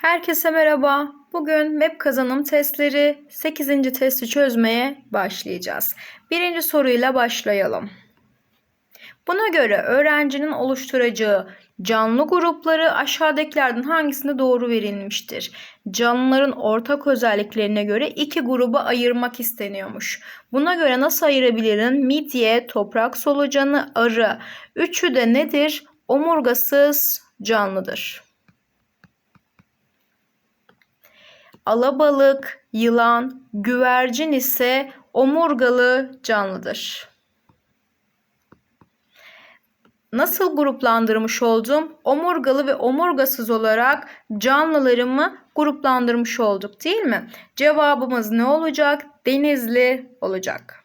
Herkese merhaba. Bugün MEP kazanım testleri 8. testi çözmeye başlayacağız. Birinci soruyla başlayalım. Buna göre öğrencinin oluşturacağı canlı grupları aşağıdakilerden hangisinde doğru verilmiştir? Canlıların ortak özelliklerine göre iki gruba ayırmak isteniyormuş. Buna göre nasıl ayırabilirim? Midye, toprak solucanı, arı. Üçü de nedir? Omurgasız canlıdır. Alabalık, yılan, güvercin ise omurgalı canlıdır. Nasıl gruplandırmış oldum? Omurgalı ve omurgasız olarak canlılarımı gruplandırmış olduk değil mi? Cevabımız ne olacak? Denizli olacak.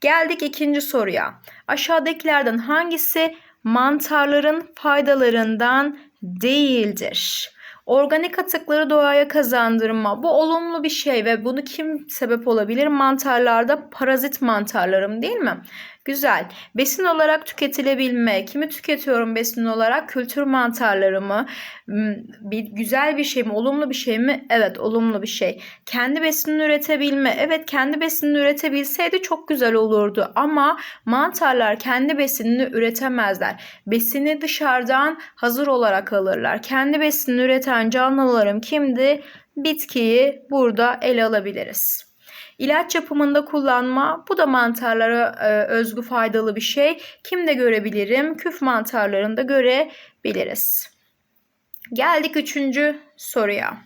Geldik ikinci soruya. Aşağıdakilerden hangisi mantarların faydalarından değildir? Organik atıkları doğaya kazandırma. Bu olumlu bir şey ve bunu kim sebep olabilir? Mantarlarda parazit mantarlarım değil mi? Güzel. Besin olarak tüketilebilme. Kimi tüketiyorum besin olarak? Kültür mantarlarımı. Hmm, Bir, güzel bir şey mi? Olumlu bir şey mi? Evet olumlu bir şey. Kendi besinini üretebilme. Evet kendi besinini üretebilseydi çok güzel olurdu. Ama mantarlar kendi besinini üretemezler. Besini dışarıdan hazır olarak alırlar. Kendi besinini üreten canlılarım kimdi? Bitkiyi burada ele alabiliriz. İlaç yapımında kullanma bu da mantarlara e, özgü faydalı bir şey. Kimde görebilirim? Küf mantarlarında görebiliriz. Geldik üçüncü soruya.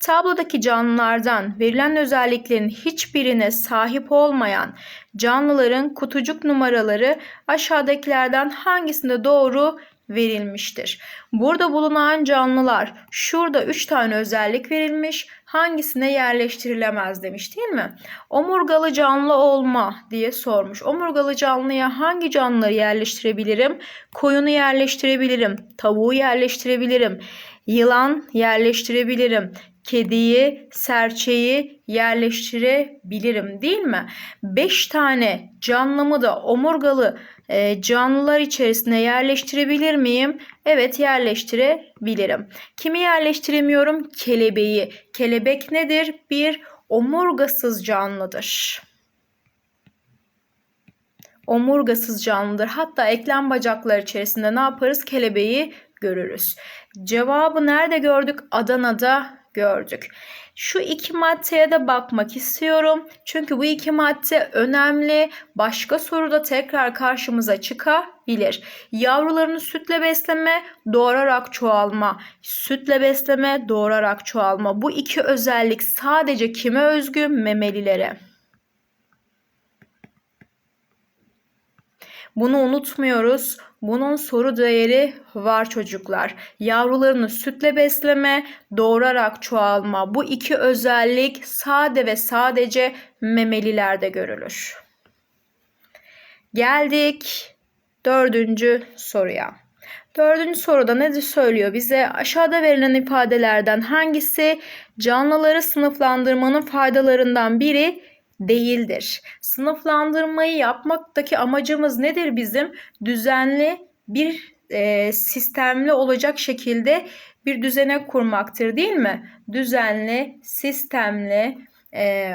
Tablodaki canlılardan verilen özelliklerin hiçbirine sahip olmayan canlıların kutucuk numaraları aşağıdakilerden hangisinde doğru verilmiştir? Burada bulunan canlılar şurada 3 tane özellik verilmiş. Hangisine yerleştirilemez demiş değil mi? Omurgalı canlı olma diye sormuş. Omurgalı canlıya hangi canlıları yerleştirebilirim? Koyunu yerleştirebilirim. Tavuğu yerleştirebilirim. Yılan yerleştirebilirim kediyi, serçeyi yerleştirebilirim değil mi? 5 tane canlımı da omurgalı e, canlılar içerisine yerleştirebilir miyim? Evet yerleştirebilirim. Kimi yerleştiremiyorum? Kelebeği. Kelebek nedir? Bir omurgasız canlıdır. Omurgasız canlıdır. Hatta eklem bacaklar içerisinde ne yaparız? Kelebeği görürüz. Cevabı nerede gördük? Adana'da gördük. Şu iki maddeye de bakmak istiyorum. Çünkü bu iki madde önemli. Başka soruda tekrar karşımıza çıkabilir. Yavrularını sütle besleme, doğurarak çoğalma. Sütle besleme, doğurarak çoğalma. Bu iki özellik sadece kime özgü? Memelilere. Bunu unutmuyoruz. Bunun soru değeri var çocuklar. Yavrularını sütle besleme, doğurarak çoğalma. Bu iki özellik sade ve sadece memelilerde görülür. Geldik dördüncü soruya. Dördüncü soruda ne söylüyor bize? Aşağıda verilen ifadelerden hangisi canlıları sınıflandırmanın faydalarından biri değildir. Sınıflandırmayı yapmaktaki amacımız nedir bizim? Düzenli bir e, sistemli olacak şekilde bir düzene kurmaktır değil mi? Düzenli, sistemli e,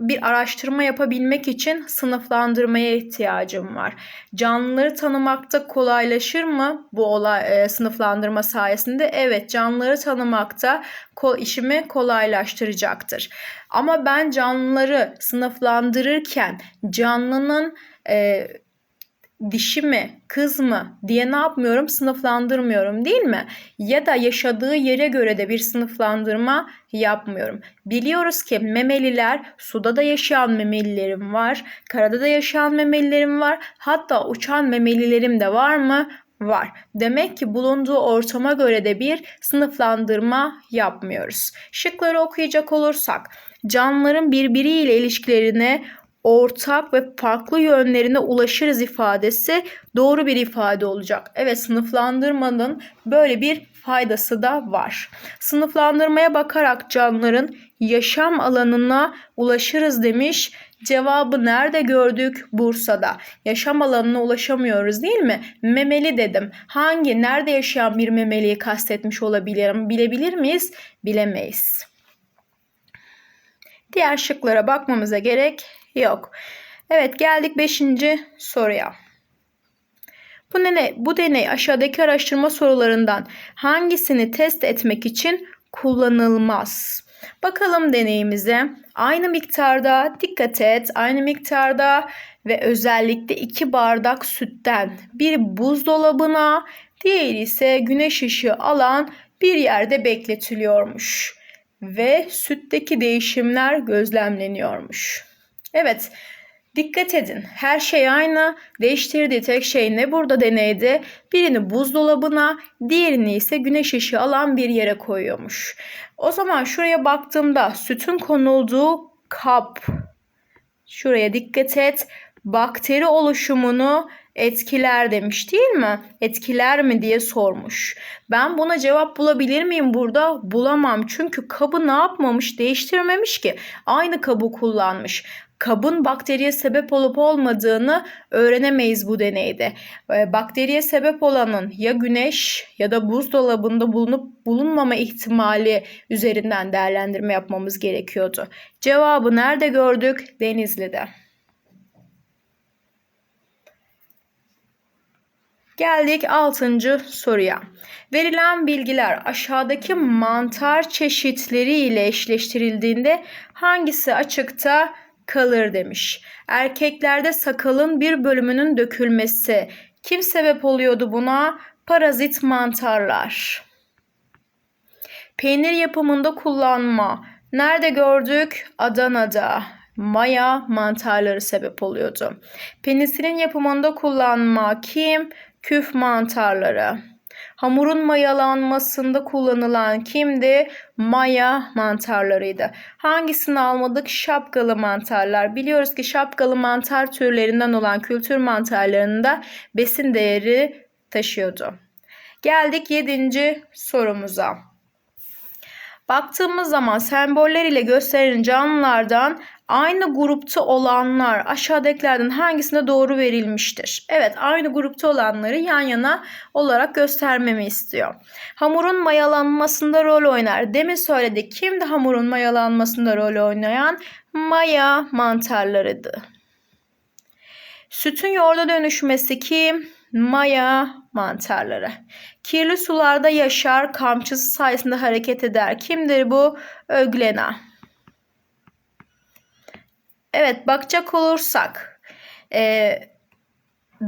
bir araştırma yapabilmek için sınıflandırmaya ihtiyacım var. Canlıları tanımakta kolaylaşır mı bu olay e, sınıflandırma sayesinde? Evet, canlıları tanımakta ko işimi kolaylaştıracaktır. Ama ben canlıları sınıflandırırken canlının e, dişi mi, kız mı diye ne yapmıyorum? Sınıflandırmıyorum değil mi? Ya da yaşadığı yere göre de bir sınıflandırma yapmıyorum. Biliyoruz ki memeliler suda da yaşayan memelilerim var, karada da yaşayan memelilerim var. Hatta uçan memelilerim de var mı? Var. Demek ki bulunduğu ortama göre de bir sınıflandırma yapmıyoruz. Şıkları okuyacak olursak canlıların birbiriyle ilişkilerine ortak ve farklı yönlerine ulaşırız ifadesi doğru bir ifade olacak. Evet sınıflandırmanın böyle bir faydası da var. Sınıflandırmaya bakarak canlıların yaşam alanına ulaşırız demiş. Cevabı nerede gördük? Bursa'da. Yaşam alanına ulaşamıyoruz değil mi? Memeli dedim. Hangi, nerede yaşayan bir memeliyi kastetmiş olabilirim? Bilebilir miyiz? Bilemeyiz. Diğer şıklara bakmamıza gerek yok. Evet geldik 5. soruya. Bu deney, bu deney aşağıdaki araştırma sorularından hangisini test etmek için kullanılmaz? Bakalım deneyimize. Aynı miktarda dikkat et. Aynı miktarda ve özellikle iki bardak sütten bir buzdolabına, diğeri ise güneş ışığı alan bir yerde bekletiliyormuş ve sütteki değişimler gözlemleniyormuş. Evet, Dikkat edin her şey aynı. Değiştirdiği tek şey ne burada deneyde? Birini buzdolabına, diğerini ise güneş ışığı alan bir yere koyuyormuş. O zaman şuraya baktığımda sütün konulduğu kap. Şuraya dikkat et. Bakteri oluşumunu etkiler demiş değil mi? Etkiler mi diye sormuş. Ben buna cevap bulabilir miyim burada? Bulamam. Çünkü kabı ne yapmamış? Değiştirmemiş ki. Aynı kabı kullanmış kabın bakteriye sebep olup olmadığını öğrenemeyiz bu deneyde. Ee, bakteriye sebep olanın ya güneş ya da buzdolabında bulunup bulunmama ihtimali üzerinden değerlendirme yapmamız gerekiyordu. Cevabı nerede gördük? Denizli'de. Geldik 6. soruya. Verilen bilgiler aşağıdaki mantar çeşitleri ile eşleştirildiğinde hangisi açıkta kalır demiş. Erkeklerde sakalın bir bölümünün dökülmesi. Kim sebep oluyordu buna? Parazit mantarlar. Peynir yapımında kullanma. Nerede gördük? Adana'da. Maya mantarları sebep oluyordu. Penisilin yapımında kullanma kim? Küf mantarları. Hamurun mayalanmasında kullanılan kimdi? Maya mantarlarıydı. Hangisini almadık? Şapkalı mantarlar. Biliyoruz ki şapkalı mantar türlerinden olan kültür mantarlarında besin değeri taşıyordu. Geldik yedinci sorumuza. Baktığımız zaman semboller ile gösterilen canlılardan aynı grupta olanlar aşağıdakilerden hangisine doğru verilmiştir? Evet aynı grupta olanları yan yana olarak göstermemi istiyor. Hamurun mayalanmasında rol oynar. Demin söyledik. Kimdi hamurun mayalanmasında rol oynayan? Maya mantarlarıydı. Sütün yoğurda dönüşmesi kim? Maya mantarları. Kirli sularda yaşar, kamçısı sayesinde hareket eder. Kimdir bu? Öglena. Evet bakacak olursak e,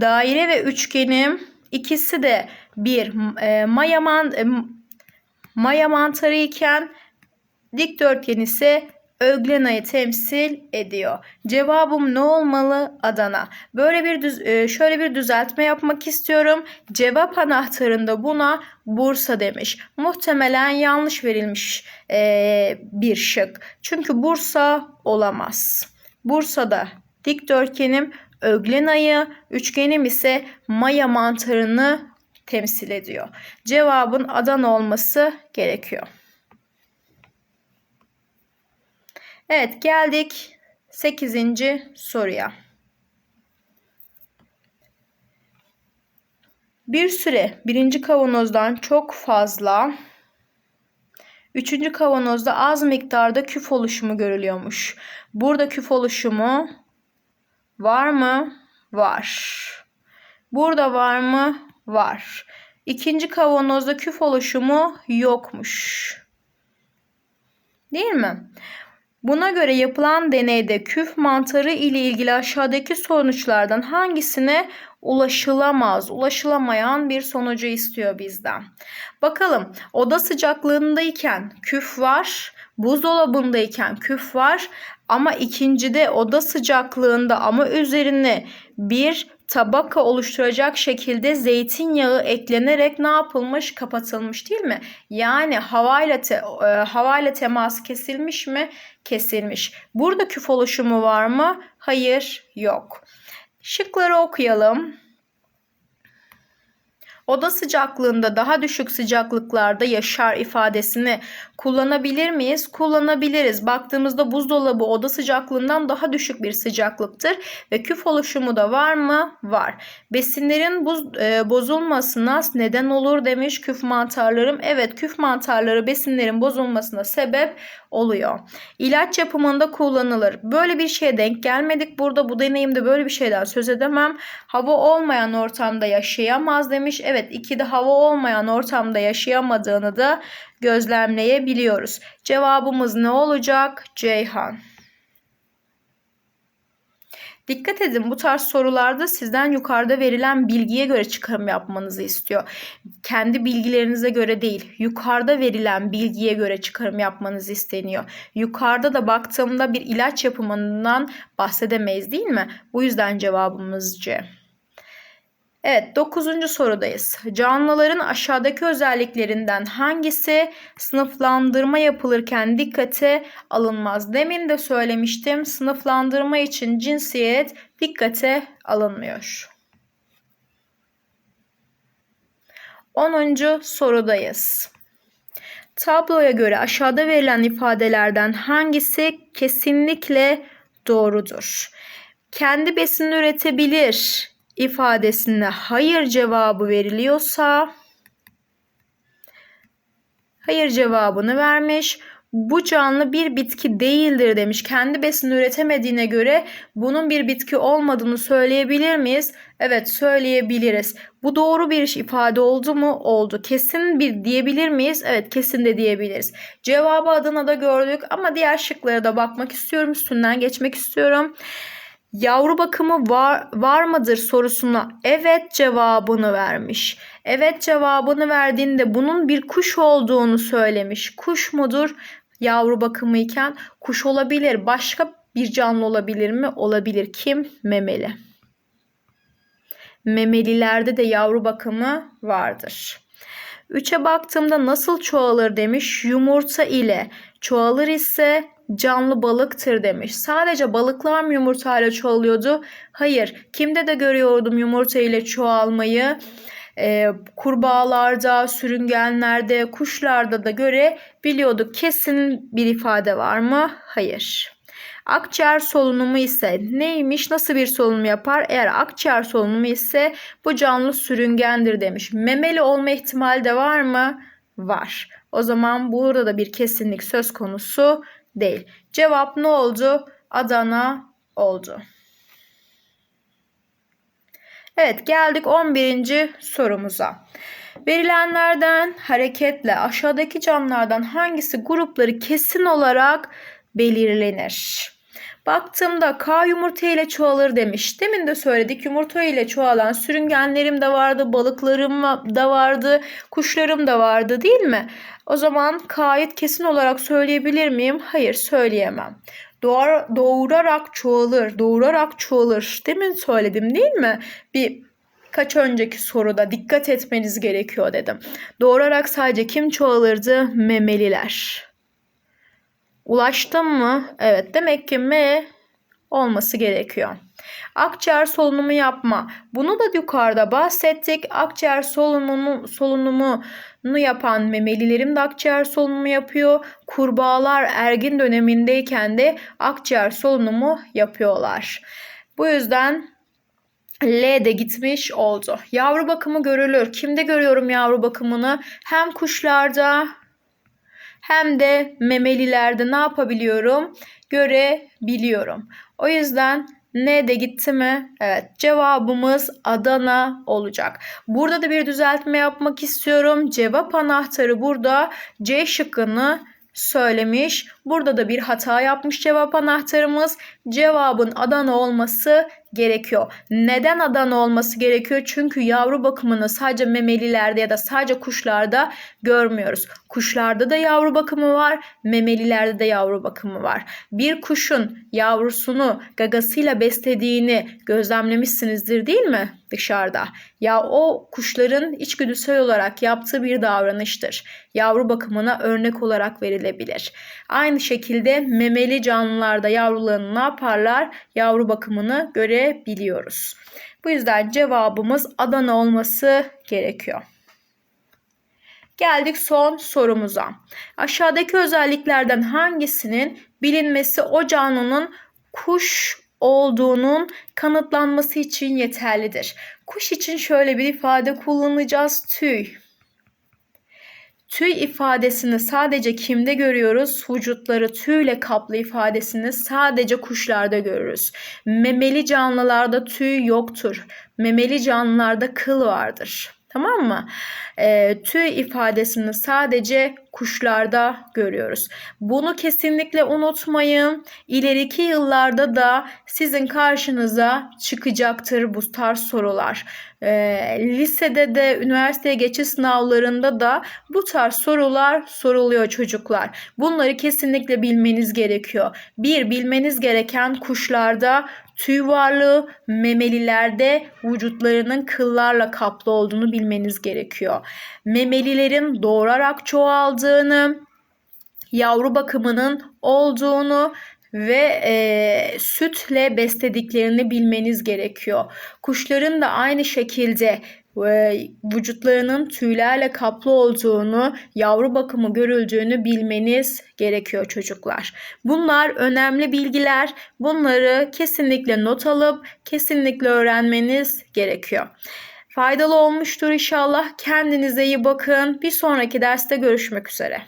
daire ve üçgenim ikisi de bir e, maya, man, e, maya mantarı iken dikdörtgen ise Öglena'yı temsil ediyor. Cevabım ne olmalı? Adana. Böyle bir düz, e, şöyle bir düzeltme yapmak istiyorum. Cevap anahtarında buna Bursa demiş. Muhtemelen yanlış verilmiş e, bir şık. Çünkü Bursa olamaz. Bursa'da dikdörtgenim Öglena'yı, üçgenim ise Maya mantarını temsil ediyor. Cevabın Adana olması gerekiyor. Evet geldik 8. soruya. Bir süre birinci kavanozdan çok fazla, üçüncü kavanozda az miktarda küf oluşumu görülüyormuş. Burada küf oluşumu var mı? Var. Burada var mı? Var. İkinci kavanozda küf oluşumu yokmuş. Değil mi? Buna göre yapılan deneyde küf mantarı ile ilgili aşağıdaki sonuçlardan hangisine ulaşılamaz, ulaşılamayan bir sonucu istiyor bizden. Bakalım oda sıcaklığındayken küf var, buzdolabındayken küf var ama ikincide oda sıcaklığında ama üzerine bir tabaka oluşturacak şekilde zeytinyağı eklenerek ne yapılmış? Kapatılmış değil mi? Yani havayla te, e, havayla temas kesilmiş mi? Kesilmiş. Burada küf oluşumu var mı? Hayır, yok. Şıkları okuyalım. Oda sıcaklığında daha düşük sıcaklıklarda yaşar ifadesini kullanabilir miyiz? Kullanabiliriz. Baktığımızda buzdolabı oda sıcaklığından daha düşük bir sıcaklıktır ve küf oluşumu da var mı? Var. Besinlerin buz, e, bozulmasına neden olur demiş küf mantarlarım. Evet küf mantarları besinlerin bozulmasına sebep oluyor. İlaç yapımında kullanılır. Böyle bir şeye denk gelmedik. Burada bu deneyimde böyle bir şeyden söz edemem. Hava olmayan ortamda yaşayamaz demiş. Evet ikide hava olmayan ortamda yaşayamadığını da gözlemleyebiliyoruz. Cevabımız ne olacak? Ceyhan. Dikkat edin bu tarz sorularda sizden yukarıda verilen bilgiye göre çıkarım yapmanızı istiyor. Kendi bilgilerinize göre değil, yukarıda verilen bilgiye göre çıkarım yapmanız isteniyor. Yukarıda da baktığımda bir ilaç yapımından bahsedemeyiz değil mi? Bu yüzden cevabımız C. Evet, dokuzuncu sorudayız. Canlıların aşağıdaki özelliklerinden hangisi sınıflandırma yapılırken dikkate alınmaz? Demin de söylemiştim, sınıflandırma için cinsiyet dikkate alınmıyor. Onuncu sorudayız. Tabloya göre aşağıda verilen ifadelerden hangisi kesinlikle doğrudur? Kendi besinini üretebilir ifadesinde hayır cevabı veriliyorsa hayır cevabını vermiş. Bu canlı bir bitki değildir demiş. Kendi besin üretemediğine göre bunun bir bitki olmadığını söyleyebilir miyiz? Evet söyleyebiliriz. Bu doğru bir ifade oldu mu? Oldu. Kesin bir diyebilir miyiz? Evet kesin de diyebiliriz. Cevabı adına da gördük ama diğer şıklara da bakmak istiyorum. Üstünden geçmek istiyorum. Yavru bakımı var, var mıdır sorusuna evet cevabını vermiş. Evet cevabını verdiğinde bunun bir kuş olduğunu söylemiş. Kuş mudur? Yavru bakımı iken kuş olabilir. Başka bir canlı olabilir mi? Olabilir. Kim? Memeli. Memelilerde de yavru bakımı vardır. 3'e baktığımda nasıl çoğalır demiş. Yumurta ile çoğalır ise canlı balıktır demiş. Sadece balıklar mı yumurtayla çoğalıyordu? Hayır. Kimde de görüyordum yumurta ile çoğalmayı? Ee, kurbağalarda, sürüngenlerde, kuşlarda da görebiliyorduk. Kesin bir ifade var mı? Hayır. Akciğer solunumu ise neymiş? Nasıl bir solunum yapar? Eğer akciğer solunumu ise bu canlı sürüngendir demiş. Memeli olma ihtimali de var mı? Var. O zaman burada da bir kesinlik söz konusu değil. Cevap ne oldu? Adana oldu. Evet geldik 11. sorumuza. Verilenlerden hareketle aşağıdaki canlılardan hangisi grupları kesin olarak belirlenir? Baktığımda K yumurta ile çoğalır demiş. Demin de söyledik yumurta ile çoğalan sürüngenlerim de vardı, balıklarım da vardı, kuşlarım da vardı değil mi? O zaman K'yı kesin olarak söyleyebilir miyim? Hayır söyleyemem. Doğar, doğurarak çoğalır, doğurarak çoğalır. Demin söyledim değil mi? Bir kaç önceki soruda dikkat etmeniz gerekiyor dedim. Doğurarak sadece kim çoğalırdı? Memeliler. Ulaştım mı? Evet demek ki M olması gerekiyor. Akciğer solunumu yapma. Bunu da yukarıda bahsettik. Akciğer solunumu, solunumunu yapan memelilerim de akciğer solunumu yapıyor. Kurbağalar ergin dönemindeyken de akciğer solunumu yapıyorlar. Bu yüzden L de gitmiş oldu. Yavru bakımı görülür. Kimde görüyorum yavru bakımını? Hem kuşlarda hem de memelilerde ne yapabiliyorum? Görebiliyorum. O yüzden ne de gitti mi? Evet cevabımız Adana olacak. Burada da bir düzeltme yapmak istiyorum. Cevap anahtarı burada C şıkkını söylemiş. Burada da bir hata yapmış cevap anahtarımız. Cevabın Adana olması gerekiyor. Neden Adana olması gerekiyor? Çünkü yavru bakımını sadece memelilerde ya da sadece kuşlarda görmüyoruz. Kuşlarda da yavru bakımı var, memelilerde de yavru bakımı var. Bir kuşun yavrusunu gagasıyla beslediğini gözlemlemişsinizdir değil mi? Dışarıda. Ya o kuşların içgüdüsel olarak yaptığı bir davranıştır. Yavru bakımına örnek olarak verilebilir. Aynı şekilde memeli canlılarda yavrularını ne yaparlar? Yavru bakımını görebiliyoruz. Bu yüzden cevabımız Adana olması gerekiyor. Geldik son sorumuza. Aşağıdaki özelliklerden hangisinin bilinmesi o canlının kuş olduğunun kanıtlanması için yeterlidir? Kuş için şöyle bir ifade kullanacağız. Tüy. Tüy ifadesini sadece kimde görüyoruz? Vücutları tüyle kaplı ifadesini sadece kuşlarda görürüz. Memeli canlılarda tüy yoktur. Memeli canlılarda kıl vardır. Tamam mı? E, tüy ifadesini sadece kuşlarda görüyoruz. Bunu kesinlikle unutmayın. İleriki yıllarda da sizin karşınıza çıkacaktır bu tarz sorular. E, lisede de üniversiteye geçiş sınavlarında da bu tarz sorular soruluyor çocuklar. Bunları kesinlikle bilmeniz gerekiyor. Bir bilmeniz gereken kuşlarda tüy varlığı, memelilerde vücutlarının kıllarla kaplı olduğunu bilmeniz gerekiyor. Memelilerin doğurarak çoğaldığını, yavru bakımının olduğunu ve e, sütle beslediklerini bilmeniz gerekiyor. Kuşların da aynı şekilde e, vücutlarının tüylerle kaplı olduğunu, yavru bakımı görüldüğünü bilmeniz gerekiyor çocuklar. Bunlar önemli bilgiler. Bunları kesinlikle not alıp kesinlikle öğrenmeniz gerekiyor. Faydalı olmuştur inşallah. Kendinize iyi bakın. Bir sonraki derste görüşmek üzere.